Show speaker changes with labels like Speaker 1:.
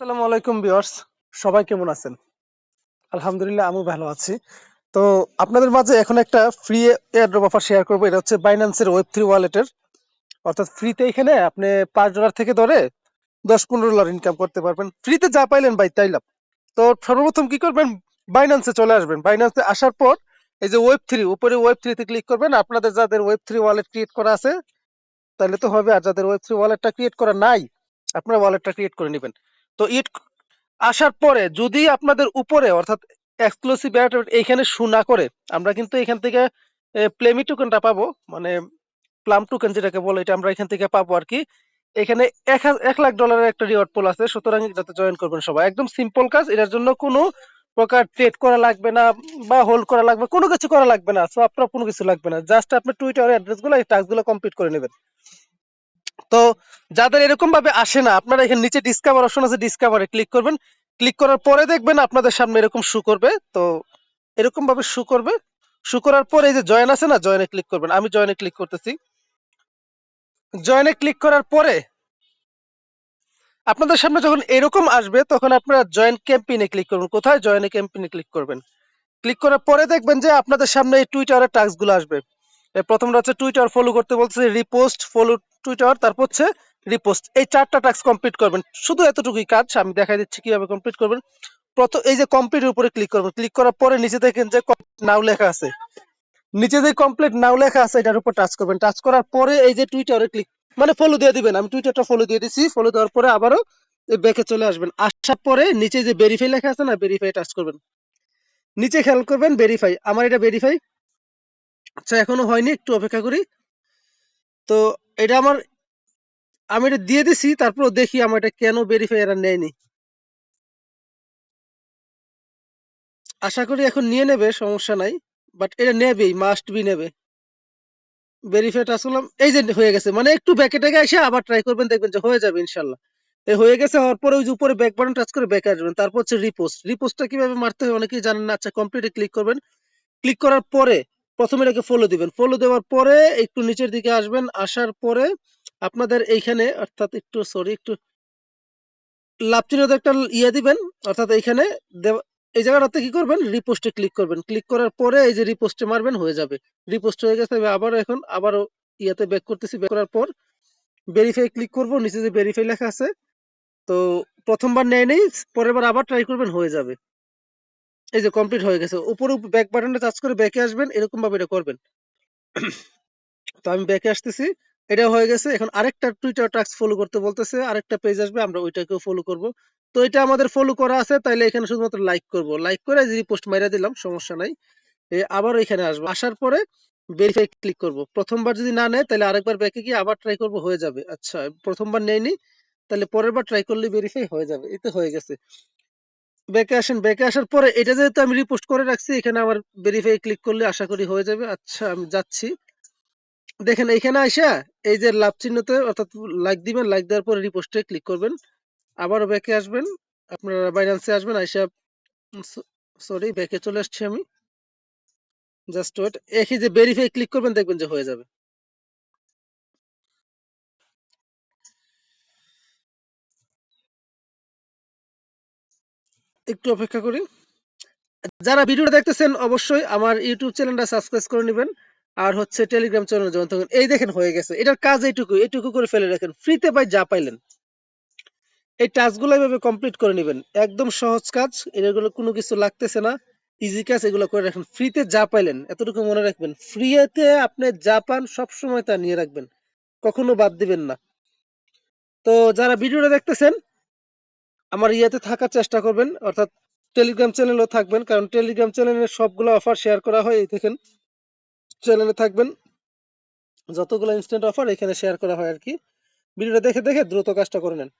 Speaker 1: আসসালামু আলাইকুম ভিউয়ার্স। সবাই কেমন আছেন? আলহামদুলিল্লাহ আমি ভালো আছি। তো আপনাদের মাঝে এখন একটা ফ্রি এয়ারড্রপ অফার শেয়ার করব। এটা হচ্ছে বাইন্যান্সের ওয়েব থ্রি ওয়ালেটের অর্থাৎ ফ্রিতে এখানে আপনি পাঁচ ডলার থেকে ধরে দশ পনেরো ডলার ইনকাম করতে পারবেন। ফ্রিতে যা পাইলেন তো সর্বপ্রথম কি করবেন? বাইন্যান্সে চলে আসবেন। বাইন্যান্সে আসার পর এই যে ওয়েব থ্রি উপরে ওয়েব থ্রিতে ক্লিক করবেন। আপনাদের যাদের ওয়েব থ্রি ওয়ালেট ক্রিয়েট করা আছে, তাহলে তো হবে। আর যাদের ওয়েব থ্রি ওয়ালেটটা ক্রিয়েট করা নাই, আপনারা ওয়ালেটটা ক্রিয়েট করে নেবেন। তো ইট আসার পরে যদি আপনাদের উপরে, অর্থাৎ এক্সক্লুসিভ এইখানে শু না করে, আমরা কিন্তু এখান থেকে প্লেমি টোকেনটা পাবো মানে প্লাম টোকেন যেটাকে বলে, এটা আমরা এখান থেকে পাবো আর কি এখানে এক লাখ ডলারের একটা রিওয়ার্ড পুল আছে, সুতরাং এটাতে জয়েন করবেন সবাই। একদম সিম্পল কাজ, এটার জন্য কোনো প্রকার ট্রেড করা লাগবে না, বা হোল্ড করা লাগবে কোনো কিছু করা লাগবে না সো আপনার কোনো কিছু লাগবে না। জাস্ট আপনি টুইটার অ্যাড্রেসগুলো, এই টাস্কগুলো কমপ্লিট করে নেবেন। তো যাদের এরকম ভাবে আসে না, আপনারা এখানে নিচে ডিসকাভার অপশন আছে ডিসকাভারে ক্লিক করবেন। ক্লিক করার পরে দেখবেন আপনাদের সামনে এরকম শু করবে। তো এরকম ভাবে শু করবে। শু করার পরে এই যে জয়েন আছে না জয়েনে ক্লিক করবেন। আমি জয়েনে ক্লিক করতেছি। জয়েনে ক্লিক করার পরে আপনাদের সামনে যখন এরকম আসবে, তখন আপনারা জয়েন ক্যাম্পেইনে ক্লিক করবেন। কোথায় জয়েনে ক্যাম্পেইনে ক্লিক করবেন? ক্লিক করার পরে দেখবেন যে আপনাদের সামনে এই টুইটারের টাস্কগুলো আসবে। প্রথমটা হচ্ছে টুইটার ফলো করতে বলছে রিপোস্ট ফলো টুইটার তারপর হচ্ছে রিপোস্ট এই চারটা টাস্ক কমপ্লিট করবেন। শুধু এতটুকুই কাজ, আমি দেখাই দিচ্ছি কীভাবে কমপ্লিট করবেন। প্রথম, এই যে কমপ্লিটের উপরে ক্লিক করবেন। ক্লিক করার পরে নিচে দেখেন যে নাও লেখা আছে। নিচে যে কমপ্লিট নাও লেখা আছে, এটার উপর টাচ করবেন। টাচ করার পরে এই যে টুইটারে ক্লিক মানে ফলো দিয়ে দিবেন। আমি টুইটারটা ফলো দিয়ে দিছি। ফলো দেওয়ার পরে আবারও ব্যাকে চলে আসবেন। আসার পরে নিচে যে ভেরিফাই লেখা আছে না ভেরিফাই টাচ করবেন। নিচে খেয়াল করবেন ভেরিফাই আমার এটা ভেরিফাই আচ্ছা এখনও হয়নি, একটু অপেক্ষা করি। তো এটা আমার, আমি এটা দিয়ে দিছি তারপর দেখি আমার এটা কেন ভেরিফাই নেয়নি। আশা করি এখন নিয়ে নেবে, সমস্যা নাই বাট এটা নেবেই মাস্ট বি নেবে। ভেরিফাই টাচ করলাম এই যে হয়ে গেছে মানে একটু ব্যাকে টেকে এসে আবার ট্রাই করবেন, দেখবেন যে হয়ে যাবে ইনশাল্লাহ। হয়ে গেছে, হওয়ার পরে ওই যে উপরে ব্যাক বাটন টাচ করে ব্যাকে আসবেন, তারপর হচ্ছে রিপোস্ট রিপোস্টটা কীভাবে মারতে হয়, অনেকেই জানেন না আচ্ছা কমপ্লিটে ক্লিক করবেন। ক্লিক করার পরে প্রথমে এটাকে ফলো দিবেন। ফলো দেওয়ার পরে একটু নিচের দিকে আসবেন। আসার পরে আপনাদের এইখানে অর্থাৎ একটু সরি একটু লাভ চিহ্নত একটা ইয়ে দিবেন। অর্থাৎ এইখানে এই জায়গাটাতে কি করবেন? রিপোস্টে ক্লিক করবেন। ক্লিক করার পরে এই যে রিপোস্টে মারবেন, হয়ে যাবে। রিপোস্ট হয়ে গেছে আমি আবারও এখন, আবারও ইয়াতে ব্যাক করতেছি। ব্যাক করার পর ভেরিফাই ক্লিক করব। নিচে যে ভেরিফাই লেখা আছে, তো প্রথমবার নেয় নেই পরের বার আবার ট্রাই করবেন, হয়ে যাবে। এই যে কমপ্লিট হয়ে গেছে। উপরে ব্যাক বাটনটা টাচ করে ব্যাকে আসবেন এরকম ভাবে এটা করবেন। তো আমি ব্যাকে আসতেছি। এটা হয়ে গেছে। এখন আরেকটা টুইটার টাস্ক ফলো করতে বলতেছে। আরেকটা পেজ আসবে, আমরা ওইটাকেও ফলো করব। তো এটা আমাদের ফলো করা আছে, তাইলে এখানে শুধুমাত্র লাইক করব। লাইক করে রিপোস্ট মাইরা দিলাম, সমস্যা নাই। আবার এখানে আসব। আসার পরে ভেরিফাই ক্লিক করব। প্রথমবার যদি না নেয় তাহলে আরেকবার ব্যাকে গিয়ে আবার ট্রাই করব, হয়ে যাবে। আচ্ছা প্রথমবার নেয়নি তাহলে পরের বার ট্রাই করলে ভেরিফাই হয়ে যাবে। এই তো হয়ে গেছে। ব্যাকে আসেন ব্যাকে আসার পরে এটা যেহেতু আমি রিপোস্ট করে রাখছি, এখানে আবার ভেরিফাই ক্লিক করলে আশা করি হয়ে যাবে। আচ্ছা আমি যাচ্ছি। দেখেন এখানে আইসা এই যে লাভ চিহ্নতে অর্থাৎ লাইক দিবেন লাইক দেওয়ার পরে রিপোস্টে ক্লিক করবেন। আবার ব্যাকে আসবেন, আপনারা বাইন্যান্সে আসবেন, আইসা সরি ব্যাকে চলে আসছি আমি। জাস্ট ওয়েট একই যে ভেরিফাই ক্লিক করবেন, দেখবেন যে হয়ে যাবে। একটু অপেক্ষা করি। যারা ভিডিওটা দেখতেছেন, অবশ্যই আমার ইউটিউব চ্যানেলটা সাবস্ক্রাইব করে নেবেন। আর হচ্ছে টেলিগ্রাম চ্যানেল জয়েন থাকুন। এই দেখেন হয়ে গেছে। এটার কাজ এইটুকু। এইটুকু করে ফেলে রাখেন। ফ্রিতে পাই যা পাইলেন। এই টাস্কগুলো এইভাবে কমপ্লিট করে নেবেন। একদম সহজ কাজ। এগুলো কোনো কিছু লাগতেছে না। ইজি কাজ, এগুলো করে রাখেন। ফ্রিতে যা পাইলেন, এতটুকু মনে রাখবেন। ফ্রিতে আপনি যা পান, সবসময় তা নিয়ে রাখবেন। কখনো বাদ দিবেন না। তো যারা ভিডিওটা দেখতেছেন আমার ইয়াতে থাকার চেষ্টা করবেন, অর্থাৎ টেলিগ্রাম চ্যানেলও থাকবেন, কারণ টেলিগ্রাম চ্যানেলে সবগুলো অফার শেয়ার করা হয়, এই দেখেন চ্যানেলে থাকবেন, যতগুলো ইনস্ট্যান্ট অফার এখানে শেয়ার করা হয় আর কি। ভিডিওটা দেখে দেখে দ্রুত কাজটা করে নেন।